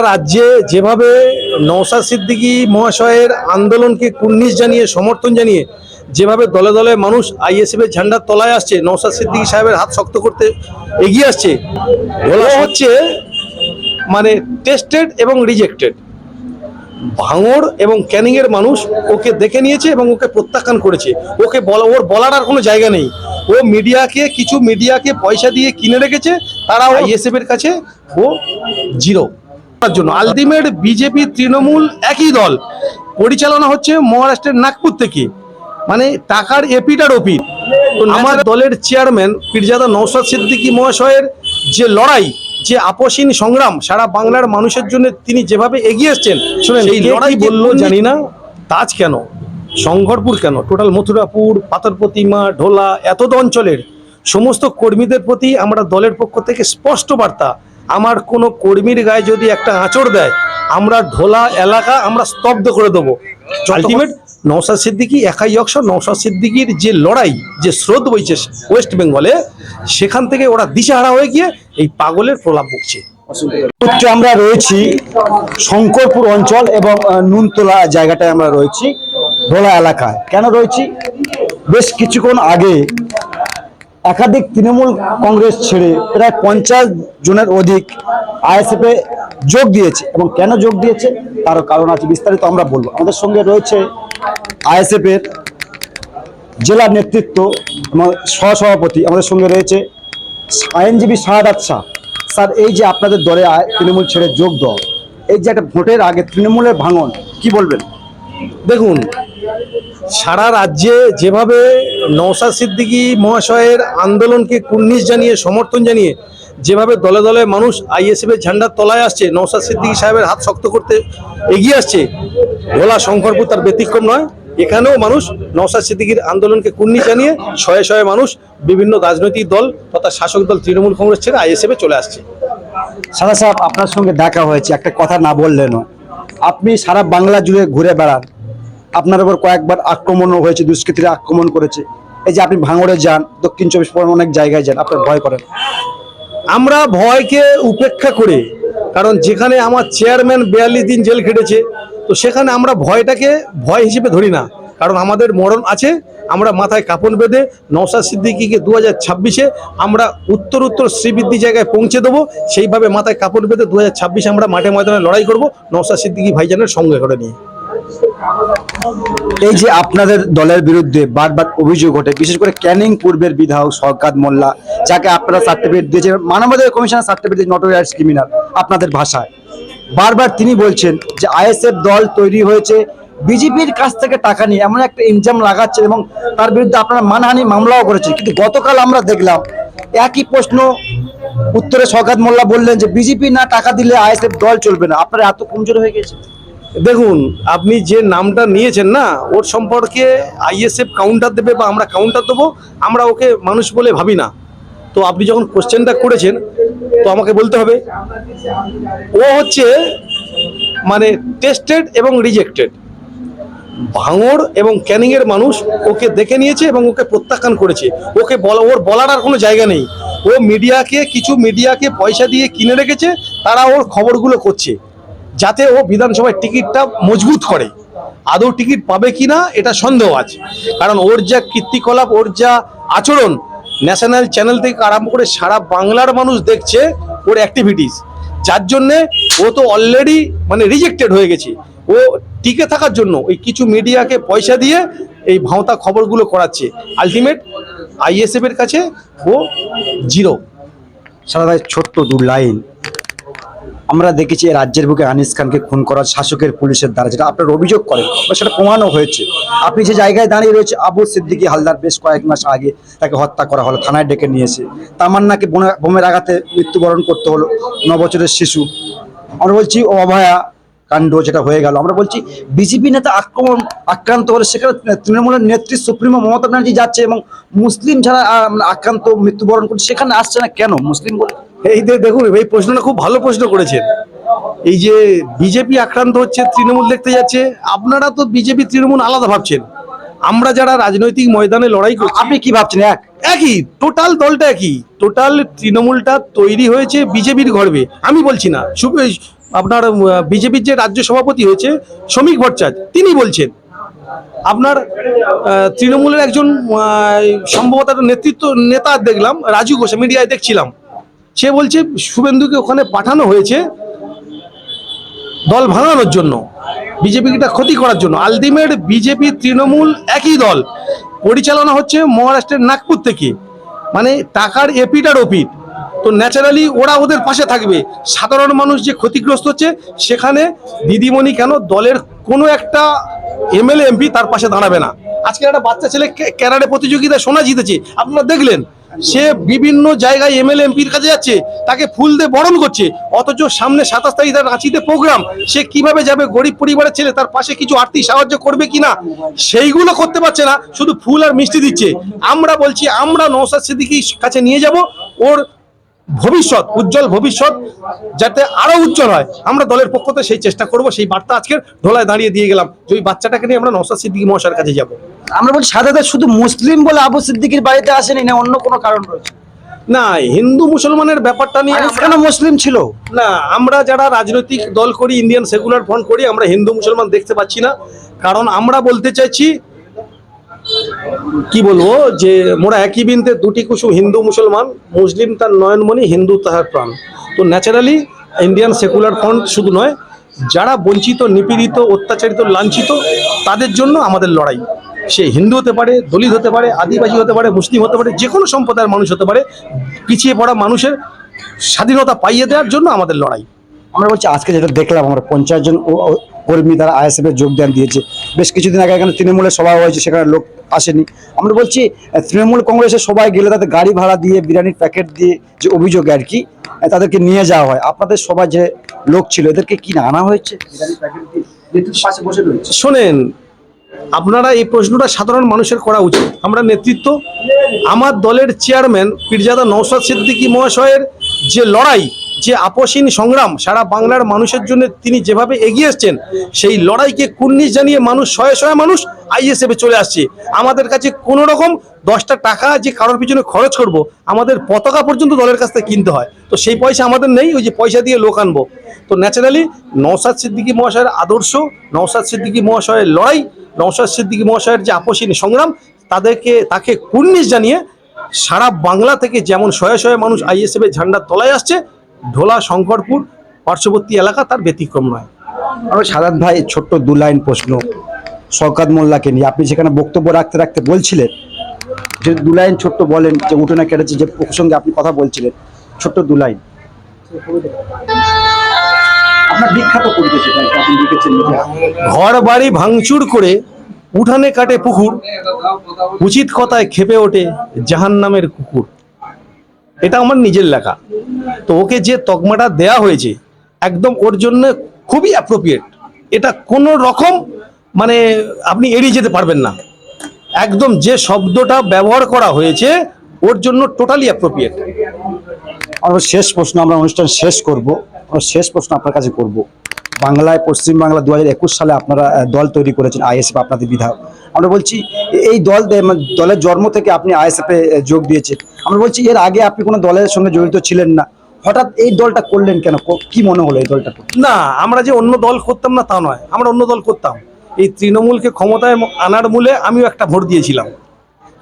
রাজ্যে যেভাবে নওশাদ সিদ্দিকী মহাশয়ের আন্দোলনকে কুর্নিশ জানিয়ে সমর্থন জানিয়ে যেভাবে দলে দলে মানুষ আইএসএফ এর ঝান্ডার তলায় আসছে নওশাদ সিদ্দিকী সাহেবের হাত শক্ত করতে এগিয়ে আসছে বলা হচ্ছে মানে টেস্টেড এবং রিজেক্টেড ভাঙড় এবং ক্যানিং এর মানুষ ওকে দেখে নিয়েছে এবং ওকে প্রত্যাখ্যান করেছে। ওকে বলা ওর বলার আর কোনো জায়গা নেই। ও মিডিয়াকে কিছু মিডিয়াকে পয়সা দিয়ে কিনে রেখেছে তারা আইএসএফ এর কাছে ও জিরো। তার জন্য। আলটিমেট বিজেপি তৃণমূল একই দল। পরিচালনা হচ্ছে মহারাষ্ট্রের নাগপুর থেকে। মানে টাকার এপিটার ওপি আমার দলের চেয়ারম্যান পীরজাদা নৌসাদ সিদ্দিকী মহাশয়ের যে লড়াই যে আপসীন সংগ্রাম সারা বাংলার মানুষের জন্য তিনি যেভাবে এগিয়ে এসছেন সেই কি লড়াই বলল? জানি না। তাজ কেন? শঙ্করপুর কেন? টোটাল মথুরাপুর পাথর প্রতিমা ঢোলা এতদ অঞ্চলের সমস্ত কর্মীদের প্রতি আমরা দলের পক্ষ থেকে স্পষ্ট বার্তা। আমার কোনো কর্মীর গায়ে যদি একটা আঁচড় দেয় আমরা ঢোলা এলাকা আমরা স্তব্ধ করে দেবো। আলটিমেট নৌসাদ সিদ্দিকি একাই অক্ষ নৌসাদ সিদ্দিকির যে লড়াই যে স্রোত বইছে ওয়েস্ট বেঙ্গলে সেখান থেকে ওরা দিশেহারা হয়ে গিয়ে এই পাগলের প্রলাপ বকছে। আমরা রয়েছি শঙ্করপুর অঞ্চল এবং নুনতলা জায়গাটায় আমরা রয়েছি ভোলা এলাকায়। কেন রয়েছি? বেশ কিছুক্ষণ আগে একাধিক তৃণমূল কংগ্রেস ছেড়ে প্রায় পঞ্চাশ জনের অধিক আইএসএফ যোগ দিয়েছে। এবং কেন যোগ দিয়েছে? তারও কারণ আছে বিস্তারিত আমরা বলব। আমাদের সঙ্গে রয়েছে আইএসএফ এর জেলা নেতৃত্ব সহসভাপতি। আমাদের সঙ্গে রয়েছে আইনজীবী শাহাদাত শাহ। স্যার, এই যে আপনাদের দলে তৃণমূল ছেড়ে যোগ দেওয়া, এই যে একটা ভোটের আগে তৃণমূলের ভাঙন, কি বলবেন? দেখুন সারা রাজ্যে যেভাবে নওশাদ সিদ্দিকী মহাশয়ের আন্দোলনকে কুর্নিশ জানিয়ে, সমর্থন জানিয়ে যেভাবে দলে দলে মানুষ আইএসএফের ঝান্ডার তলায় আসছে, নওশাদ সিদ্দিকী সাহেবের হাত শক্ত করতে এগিয়ে আসছে, ভোলা শঙ্করপুর তার ব্যতিক্রম নয়। এখানেও মানুষ নওশাদ সিদ্দিকীর আন্দোলনকে কুর্নিশ জানিয়ে শয়ে শয়ে মানুষ বিভিন্ন রাজনৈতিক দল তথা শাসক দল তৃণমূল কংগ্রেস ছেড়ে আইএসএফ চলে আসছে। সাদা সাহেব, আপনার সঙ্গে দেখা হয়েছে, একটা কথা না বললেনও। আপনি সারা বাংলা জুড়ে ঘুরে বেড়ান। আপনার উপর কয়েকবার আক্রমণও হয়েছে, দুষ্কৃতীরা আক্রমণ করেছে। এই যে আপনি ভাঙড়ে যান, দক্ষিণ চব্বিশ পরগনা অনেক জায়গায় যান, আপনার ভয় করেন। আমরা ভয়কে উপেক্ষা করে, কারণ যেখানে আমার চেয়ারম্যান বিয়াল্লিশ দিন জেল খেটেছে, তো সেখানে আমরা ভয়টাকে ভয় হিসেবে ধরি না। কারণ আমাদের মরণ আছে, আমরা মাথায় কাপড় বেঁধে নওশাদ সিদ্দিকিকে দু হাজার ছাব্বিশে আমরা উত্তর উত্তর শ্রীবৃদ্ধি জায়গায় পৌঁছে দেবো, সেইভাবে মাথায় কাপড় বেঁধে দু হাজার ছাব্বিশে আমরা মাঠে ময়দানে লড়াই করব, নওশাদ সিদ্দিকি ভাইজানের সঙ্গে করে নিয়ে। এই যে আপনাদের দলের বিরুদ্ধে বারবার অভিযোগ ওঠে, বিশেষ করে ক্যানিং পূর্বের বিধায়ক সরকার মোল্লা, যাকে আপনারা সার্টিফিকেট দিয়েছেন, মানবাধিকার কমিশনের সার্টিফিকেট দিয়েছে নটোরিয়াস ক্রিমিনাল আপনাদের ভাষায়। বারবার তিনি বলছেন যে আইএসএফ দল তৈরি হয়েছে, বিজেপির কাছ থেকে টাকা নিয়ে এমন একটা ইনজাম লাগাচ্ছে এবং তার বিরুদ্ধে আপনারা মানহানি মামলাও করেছেন। কিন্তু গতকাল আমরা দেখলাম, একই প্রশ্ন উত্তরে শওকাত মোল্লা বললেন যে বিজেপি না টাকা দিলে আইএসএফ দল চলবে না। আপনারা এত কমজোর হয়ে গেছে দেখুন, আপনি যে নামটা নিয়েছেন না, ওর সম্পর্কে আইএসএফ কাউন্টার দেবে বা আমরা কাউন্টার দেবো, আমরা ওকে মানুষ বলে ভাবি না। তো আপনি যখন কোশ্চেনটা করেছেন, তো আমাকে বলতে হবে, ও হচ্ছে মানে টেস্টেড এবং রিজেক্টেড ভাঙড় এবং ক্যানিংয়ের মানুষ ওকে দেখে নিয়েছে এবং ওকে প্রত্যাখ্যান করেছে। ওকে বলা, ওর বলার আর কোনো জায়গা নেই। ও মিডিয়াকে কিছু মিডিয়াকে পয়সা দিয়ে কিনে রেখেছে, তারা ওর খবরগুলো করছে। যাতে ও বিধানসভায় টিকিটটা মজবুত করে। আদৌ টিকিট পাবে কি না এটা সন্দেহ আছে। কারণ ওর যা কীর্তিকলাপ, ওর যা আচরণ, ন্যাশনাল চ্যানেল থেকে আরম্ভ করে সারা বাংলার মানুষ দেখছে ওর অ্যাক্টিভিটিস যার জন্যে ও তো অলরেডি মানে রিজেক্টেড হয়ে গেছে। ও টিকে থাকার জন্য ওই কিছু মিডিয়াকে পয়সা দিয়ে এই ভাঁওতা খবরগুলো করাচ্ছে। আলটিমেট আইএসএফ এর কাছে ও জিরো ভাই ছোট্ট দু লাইন আমরা দেখেছি রাজ্যের বুকে আনিস খানকে খুন করা শাসকের পুলিশের দ্বারা, যেটা আপনার অভিযোগ করেন বা সেটা প্রমাণও হয়েছে। আপনি যে জায়গায় দাঁড়িয়ে রয়েছে, আবু সিদ্দিকী হালদার বেশ কয়েক মাস আগে তাকে হত্যা করা হলো, থানায় ডেকে নিয়েছে। তামান্নাকে বোমা- বোমের আঘাতে মৃত্যুবরণ করতে হলো ন বছরের শিশু। আমরা বলছি অভয়া কাণ্ড যেটা হয়ে গেল। আমরা বলছি, বিজেপি নেতা আক্রমণ আক্রান্ত হলে সেখানে তৃণমূলের নেত্রী সুপ্রিমো মমতা ব্যানার্জি যাচ্ছে এবং মুসলিম যারা আক্রান্ত মৃত্যুবরণ করছে, সেখানে আসছে না কেন? মুসলিম বলে এই দেখুন এই প্রশ্নটা খুব ভালো প্রশ্ন করেছেন। এই যে বিজেপি আক্রান্ত হচ্ছে তৃণমূল দেখতে যাচ্ছে আপনারা তো বিজেপি তৃণমূল আলাদা ভাবছেন। আমরা যারা রাজনৈতিক ময়দানে লড়াই করছি আপনি কি ভাবছেন? এক। একই টোটাল দলটা একই। টোটাল তৃণমূলটা তৈরি হয়েছে বিজেপির গর্বে। আমি বলছি না আপনার বিজেপির যে রাজ্য সভাপতি হয়েছে শ্রমিক ভট্টাচার্য তিনি বলছেন আপনার তৃণমূলের একজন সম্ভবত নেতৃত্ব নেতা দেখলাম রাজু ঘোষ মিডিয়ায় দেখছিলাম। সে বলছে, শুভেন্দুকে ওখানে পাঠানো হয়েছে দল ভাঙানোর জন্য, বিজেপিটা ক্ষতি করার জন্য। আলটিমেট বিজেপি, তৃণমূল একই দল। পরিচালনা হচ্ছে মহারাষ্ট্রের নাগপুর থেকে। মানে টাকার এপিট আর ওপিট। তো ন্যাচারালি ওরা ওদের পাশে থাকবে। সাধারণ মানুষ যে ক্ষতিগ্রস্ত হচ্ছে, সেখানে দিদিমণি কেন দলের কোনো একটা এমএলএ, এমপি তার পাশে দাঁড়াবে না। আজকে একটা বাচ্চা ছেলে ক্যারাটে প্রতিযোগিতায় সোনা জিতেছে। আপনারা দেখলেন? সে বিভিন্ন জায়গায় এমএলএ এমপির কাছে যাচ্ছে, তাকে ফুল দিয়ে বরণ করছে, অথচ সামনে সাতাশ তারিখ তার রাঁচিতে প্রোগ্রাম, সে কীভাবে যাবে, গরিব পরিবারের ছেলে, তার পাশে কিছু আর্থিক সাহায্য করবে কিনা, সেইগুলো করতে পারছে না, শুধু ফুল আর মিষ্টি দিচ্ছে। আমরা বলছি, আমরা নৌসাদ সিদ্দিকির কাছে নিয়ে যাব, ওর ভবিষ্যৎ উজ্জ্বল ভবিষ্যৎ যাতে আরও উজ্জ্বল হয়। আমরা দলের পক্ষ থেকে সেই চেষ্টা করব সেই বার্তা আজকের ঢোলায় দাঁড়িয়ে দিয়ে গেলাম যে ওই বাচ্চাটাকে নিয়ে আমরা নৌসাদ সিদ্দিকি মহাশয়ের কাছে যাব। আমরা বলছি সাদাতে শুধু মুসলিম বলে আবু সিদ্দিকির বাড়িতে আসেনি না অন্য কোনো কারণ রয়েছে? না হিন্দু মুসলমানের ব্যাপারটা নিয়ে খানও মুসলিম ছিল। না আমরা যারা রাজনৈতিক দল করি ইন্ডিয়ান সেকুলার ফ্রন্ট করি আমরা হিন্দু মুসলমান দেখতে পাচ্ছি না। কারণ আমরা বলতে চাইছি কি বলব, যে মোরা একই বিনতে দুটি কুসুম হিন্দু মুসলমান, মুসলিম তার নয়নমণি, হিন্দু তাহার প্রাণ। তো ন্যাচারালি ইন্ডিয়ান সেকুলার ফ্রন্ট শুধু নয়, যারা বঞ্চিত, নিপীড়িত, অত্যাচারিত, লাঞ্ছিত, তাদের জন্য আমাদের লড়াই। সে হিন্দু হতে পারে, দলিত হতে পারে, আদিবাসী হতে পারে, মুসলিম হতে পারে, যে কোনো সম্প্রদায়ের মানুষ হতে পারে, পিছিয়ে পড়া মানুষের স্বাধীনতা পাইয়ে দেওয়ার জন্য আমাদের লড়াই। আমরা বলছি, আজকে যেটা দেখলাম, আমরা পঞ্চাশ জন কর্মী তারা আইএসএফ এর যোগদান দিয়েছে। বেশ কিছুদিন আগে এখানে তৃণমূলের সভা হয়েছে সেখানে লোক আসেনি। আমরা বলছি তৃণমূল কংগ্রেসের সবাই গেলে তাদের গাড়ি ভাড়া দিয়ে বিরিয়ানির প্যাকেট দিয়ে যে অভিযোগ আর কি তাদেরকে নিয়ে যাওয়া হয়। আপনাদের সবাই যে লোক ছিল এদেরকে কি না আনা হয়েছে? বিরিয়ানির প্যাকেট দিয়ে নেতৃত্ব পাশে বসে রয়েছে। শোনেন আপনারা এই প্রশ্নটা সাধারণ মানুষের করা উচিত। আমরা নেতৃত্ব আমার দলের চেয়ারম্যান পীরজাদা নৌসাদ সিদ্দিকী মহাশয়ের যে লড়াই যে আপসীন সংগ্রাম সারা বাংলার মানুষের জন্য তিনি যেভাবে এগিয়ে এসছেন, সেই লড়াইকে কুর্নিশ জানিয়ে মানুষ শয়ে শয়ে মানুষ আইএসএফে চলে আসছে। আমাদের কাছে কোনো রকম দশটা টাকা যে কারোর পিছনে খরচ করব, আমাদের পতাকা পর্যন্ত দলের কাছ থেকে কিনতে হয়। তো সেই পয়সা আমাদের নেই, ওই যে পয়সা দিয়ে লোক আনব। তো ন্যাচারালি নৌসাদ সিদ্দিকী মহাশয়ের আদর্শ নৌসাদ সিদ্দিকী মহাশয়ের লড়াই নৌসাদ সিদ্দিকী মহাশয়ের যে আপসীন সংগ্রাম, তাদেরকে, তাকে কুর্নিশ জানিয়ে সারা বাংলা থেকে যেমন শয়ে শয়ে মানুষ আইএসএফ এর ঝান্ডার তলায় আসছে ঢোলা শঙ্করপুর পার্শ্ববর্তী এলাকা তার ব্যতিক্রম নয়। আমরা সাদাত ভাই ছোট্ট দু লাইন প্রশ্ন শওকাত মোল্লাকে নিয়ে। আপনি সেখানে বক্তব্য রাখতে রাখতে বলছিলেন যে দু লাইন ছোট্ট বলেন যে উঠোনে কেটেছে যে প্রসঙ্গে আপনি কথা বলছিলেন ছোট্ট দু লাইন। আপনার বিখ্যাত কবিতা সেটা আপনি লিখেছেন ঘর বাড়ি ভাঙচুর করে উঠানে কাটে পুকুর উচিত কথায় খেপে ওঠে জাহান নামের কুকুর। এটা আমার নিজের লেখা। তো ওকে যে তকমাটা দেয়া হয়েছে, একদম ওর জন্য খুবই অ্যাপ্রোপ্রিয়েট এটা কোনো রকম মানে আপনি এড়িয়ে যেতে পারবেন না। একদম যে শব্দটা ব্যবহার করা হয়েছে, ওর জন্য টোটালি অ্যাপ্রোপ্রিয়েট আমরা শেষ প্রশ্ন আমরা অনুষ্ঠান শেষ করব। আমরা শেষ প্রশ্ন আপনার কাছে করব। বাংলায়, পশ্চিমবাংলা দু হাজার একুশ সালে আপনারা দল তৈরি করেছেন, আইএসএফ আপনাদের বিধায়ক। আমরা বলছি, এই দল দলের জন্ম থেকে আপনি আইএসএফ যোগ দিয়েছেন। আমরা বলছি এর আগে আপনি কোনো দলের সঙ্গে জড়িত ছিলেন না। হঠাৎ এই দলটা করলেন কেন? কো- মনে হলো এই দলটা না আমরা যে অন্য দল করতাম না তা নয়। আমরা অন্য দল করতাম। এই তৃণমূলকে ক্ষমতায় আনার মূলে আমিও একটা ভোট দিয়েছিলাম।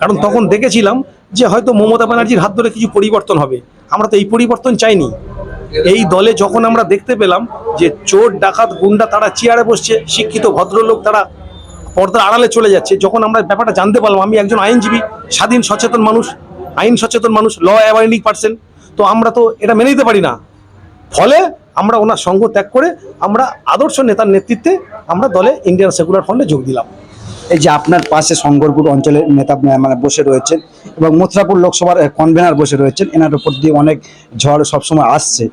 কারণ তখন দেখেছিলাম যে হয়তো মমতা ব্যানার্জির হাত ধরে কিছু পরিবর্তন হবে। আমরা তো এই পরিবর্তন চাইনি। এই দলে যখন আমরা দেখতে পেলাম যে চোর ডাকাত গুন্ডা তারা চেয়ারে বসছে শিক্ষিত ভদ্রলোক তারা পর্দার আড়ালে চলে যাচ্ছে যখন আমরা ব্যাপারটা জানতে পারলাম আমি একজন আইনজীবী স্বাধীন সচেতন মানুষ আইন সচেতন মানুষ ল অ্যাওয়ার্নিং পার্সন তো আমরা তো এটা মেনে নিতে পারি না। ফলে আমরা ওনার সঙ্গ ত্যাগ করে আমরা আদর্শ নেতার নেতৃত্বে আমরা দলে ইন্ডিয়ান সেকুলার ফ্রন্টে যোগ দিলাম। এই যে আপনার পাশে শঙ্করপুর অঞ্চলের নেতা মানে বসে রয়েছেন এবং মথুরাপুর লোকসভার কনভেনার বসে রয়েছেন এনার উপর দিয়ে অনেক ঝড় সবসময় আসছে।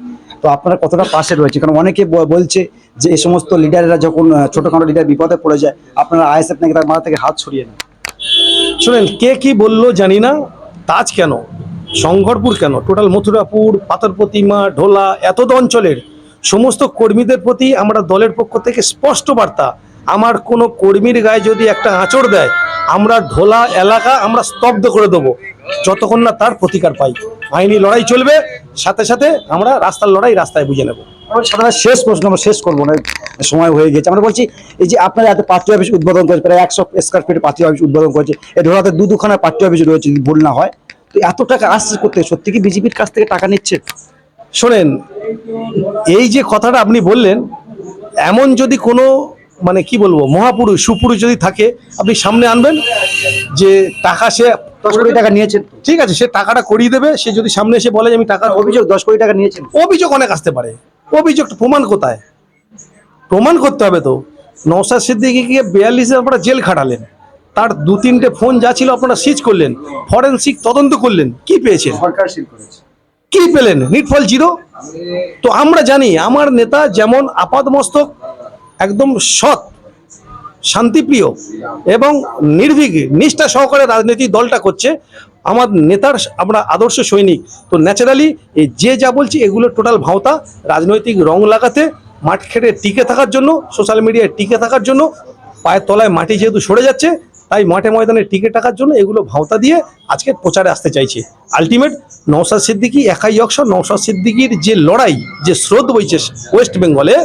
তো আপনারা কতটা পাশে রয়েছে? কারণ অনেকে বলছে যে এই সমস্ত লিডারেরা যখন ছোটখাটো লিডার বিপদে পড়ে যায় আপনারা আইএসএফ নাকি তার মাথা থেকে হাত ছড়িয়ে নেন? শুনেন কে কি বলল জানি না তাজ কেন? শঙ্করপুর কেন? টোটাল মথুরাপুর পাথর প্রতিমা ঢোলা, এত অঞ্চলের। সমস্ত কর্মীদের প্রতি আমরা দলের পক্ষ থেকে স্পষ্ট বার্তা। আমার কোনো কর্মীর গায়ে যদি একটা আঁচড় দেয়, আমরা ঢোলা এলাকা আমরা স্তব্ধ করে দেবো। যতক্ষণ না তার প্রতিকার পাই। আইনি লড়াই চলবে, সাথে সাথে আমরা রাস্তার লড়াই রাস্তায় বুঝে নেব। সাধারণ শেষ প্রশ্ন আমরা শেষ করব না সময় হয়ে গেছে। আমরা বলছি এই যে আপনারা এত পার্টি অফিস উদ্বোধন করেছে প্রায় একশো স্কোয়ার ফিট পার্টি অফিস উদ্বোধন করেছে এই ঢোলাতে দু দুখানা পার্টি অফিস রয়েছে যদি ভুল না হয়। তো এত টাকা আসছে করতে সত্যি কি বিজেপির কাছ থেকে টাকা নিচ্ছে? শোনেন এই যে কথাটা আপনি বললেন এমন যদি কোনো মানে কি বলব মহাপুরুষ সুপুরুষ যদি থাকে আপনি সামনে আনবেন যে টাকা সে দশ কোটি টাকা নিয়েছেন ঠিক আছে সে টাকাটা করিয়ে দেবে সে যদি সামনে এসে বলে যে আমি টাকা অভিযোগ দশ কোটি টাকা নিয়েছেন। অভিযোগ অনেক আসতে পারে। অভিযোগ প্রমাণ কোথায়? প্রমাণ করতে হবে তো। নৌসাদ সিদ্দিকিকে বিয়াল্লিশে আপনারা জেল খাটালেন। তার দু তিনটে ফোন যা ছিল আপনারা সিজ করলেন ফরেন্সিক তদন্ত করলেন কি পেয়েছেন? কি পেলেন? নিটফল জিরো তো আমরা জানি আমার নেতা যেমন আপাদমস্তক একদম সৎ শান্তিপ্রিয় এবং নির্ভীক, নিষ্ঠা সহকারে রাজনীতি দলটা করছে। আমার নেতার আমরা আদর্শ সৈনিক। তো ন্যাচারালি যে যা বলছি, এগুলো টোটাল ভাওতা। রাজনৈতিক রং লাগাতে, মাঠ খেটে টিকে থাকার জন্য, সোশ্যাল মিডিয়ায় টিকে থাকার জন্য, পায়ের তলায় মাটি যেহেতু সরে যাচ্ছে তাই মাঠে ময়দানে টিকে টাকার জন্য এগুলো ভাওতা দিয়ে আজকে প্রচারে আসতে চাইছে। আলটিমেট নৌসাদ সিদ্দিকি একাই অক্ষ নৌসাদ সিদ্দিকির যে লড়াই, যে স্রোত বইছে ওয়েস্ট বেঙ্গলে,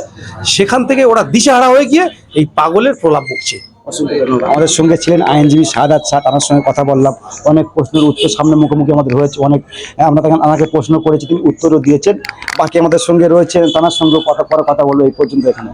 সেখান থেকে ওরা দিশেহারা হয়ে গিয়ে এই পাগলের প্রলাপ বকছে। আমাদের সঙ্গে ছিলেন আইনজীবী শাহাদ শাহ তার সঙ্গে কথা বললাম। অনেক প্রশ্নের উত্তর সামনে মুখোমুখি আমাদের হয়েছে, অনেক, আমরা তখন আমাকে প্রশ্ন করেছি, তিনি উত্তরও দিয়েছেন। বাকি আমাদের সঙ্গে রয়েছেন, তার সঙ্গে কথা পরে কথা বলব এই পর্যন্ত এখানে।